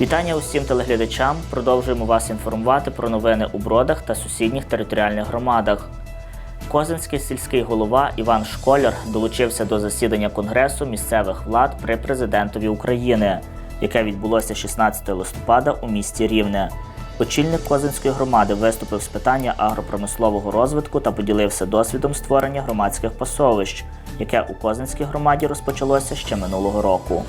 Вітання усім телеглядачам. Продовжуємо вас інформувати про новини у Бродах та сусідніх територіальних громадах. Козинський сільський голова Іван Школяр долучився до засідання Конгресу місцевих влад при президентові України, яке відбулося 16 листопада у місті Рівне. Очільник Козинської громади виступив з питання агропромислового розвитку та поділився досвідом створення громадських пасовищ, яке у Козинській громаді розпочалося ще минулого року.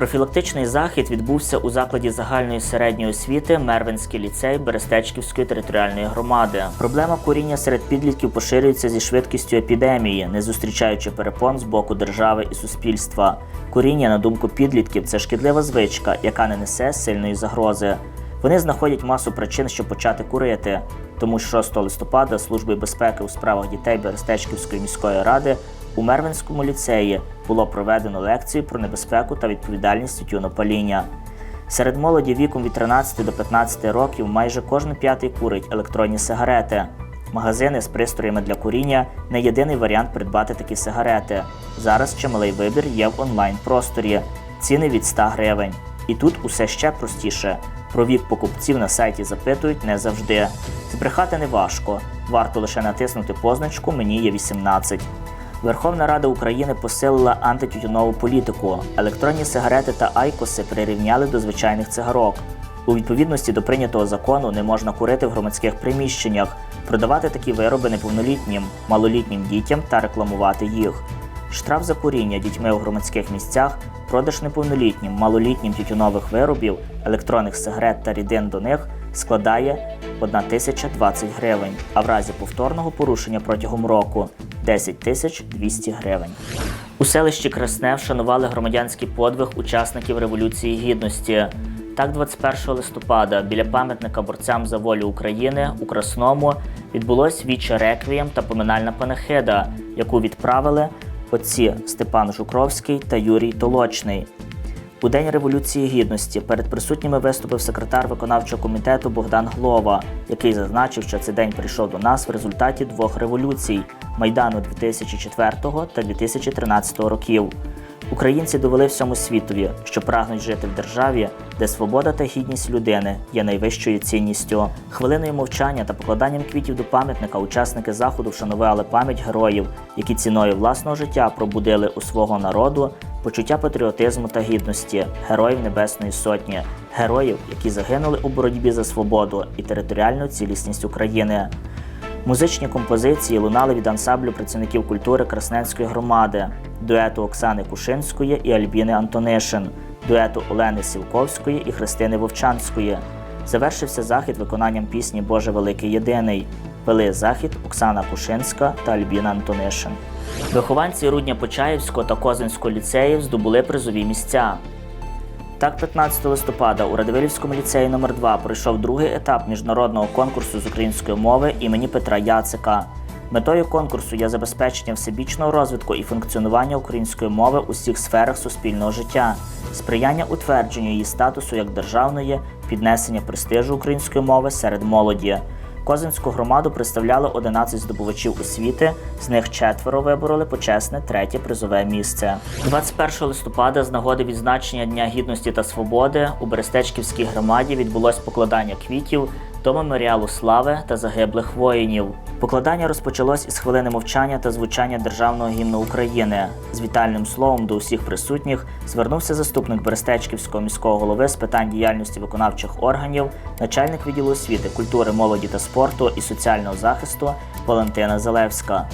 Профілактичний захід відбувся у закладі загальної середньої освіти Мервинський ліцей Берестечківської територіальної громади. Проблема куріння серед підлітків поширюється зі швидкістю епідемії, не зустрічаючи перепон з боку держави і суспільства. Куріння, на думку підлітків, це шкідлива звичка, яка не несе сильної загрози. Вони знаходять масу причин, щоб почати курити. Тому 6 листопада Службою безпеки у справах дітей Берестечківської міської ради у Мервинському ліцеї було проведено лекцію про небезпеку та відповідальність тютюнопаління. Серед молоді віком від 13 до 15 років майже кожен п'ятий курить електронні сигарети. Магазини з пристроями для куріння не єдиний варіант придбати такі сигарети. Зараз чималий вибір є в онлайн-просторі. Ціни від 100 гривень. І тут усе ще простіше. Про вік покупців на сайті запитують не завжди. Збрехати не важко. Варто лише натиснути позначку Мені є 18. Верховна Рада України посилила антитютюнову політику. Електронні сигарети та айкоси прирівняли до звичайних цигарок. У відповідності до прийнятого закону не можна курити в громадських приміщеннях, продавати такі вироби неповнолітнім, малолітнім дітям та рекламувати їх. Штраф за куріння дітьми у громадських місцях, продаж неповнолітнім, малолітнім тютюнових виробів, електронних сигарет та рідин до них складає 1020 гривень, а в разі повторного порушення протягом року 10 тисяч 200 гривень. У селищі Красне вшанували громадянський подвиг учасників Революції Гідності. Так, 21 листопада біля пам'ятника борцям за волю України у Красному відбулось віче реквієм та поминальна панахида, яку відправили отці Степан Жукровський та Юрій Толочний. У День Революції Гідності перед присутніми виступив секретар виконавчого комітету Богдан Глова, який зазначив, що цей день прийшов до нас в результаті двох революцій Майдану 2004 та 2013 років. Українці довели всьому світові, що прагнуть жити в державі, де свобода та гідність людини є найвищою цінністю. Хвилиною мовчання та покладанням квітів до пам'ятника учасники заходу вшанували пам'ять героїв, які ціною власного життя пробудили у свого народу почуття патріотизму та гідності, героїв Небесної Сотні, героїв, які загинули у боротьбі за свободу і територіальну цілісність України. Музичні композиції лунали від ансамблю працівників культури Красненської громади, дуету Оксани Кушинської і Альбіни Антонишин, дуету Олени Сілковської і Христини Вовчанської. Завершився захід виконанням пісні Боже Великий Єдиний. Вели захід Оксана Кушинська та Альбіна Антонишин. Вихованці Рудня Почаївського та Козинського ліцеїв здобули призові місця. Так, 15 листопада у Радивилівському ліцеї номер 2 пройшов другий етап міжнародного конкурсу з української мови імені Петра Яцика. Метою конкурсу є забезпечення всебічного розвитку і функціонування української мови у всіх сферах суспільного життя, сприяння утвердженню її статусу як державної, піднесення престижу української мови серед молоді. Козинську громаду представляли 11 здобувачів освіти, з них четверо вибороли почесне третє призове місце. 21 листопада з нагоди відзначення Дня гідності та свободи у Берестечківській громаді відбулось покладання квітів до меморіалу слави та загиблих воїнів. Покладання розпочалось із хвилини мовчання та звучання державного гімну України. З вітальним словом до усіх присутніх звернувся заступник Берестечківського міського голови з питань діяльності виконавчих органів, начальник відділу освіти, культури, молоді та спорту і соціального захисту Валентина Залевська.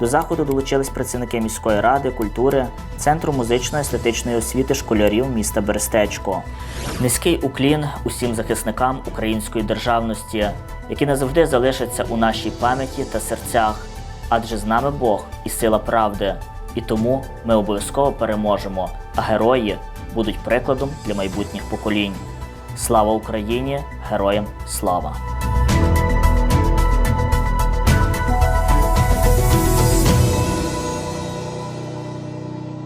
До заходу долучились працівники міської ради, культури, центру музичної естетичної освіти школярів міста Берестечко. Низький уклін усім захисникам української державності, які назавжди залишаться у нашій пам'яті та серцях, адже з нами Бог і сила правди. І тому ми обов'язково переможемо, а герої будуть прикладом для майбутніх поколінь. Слава Україні! Героям слава!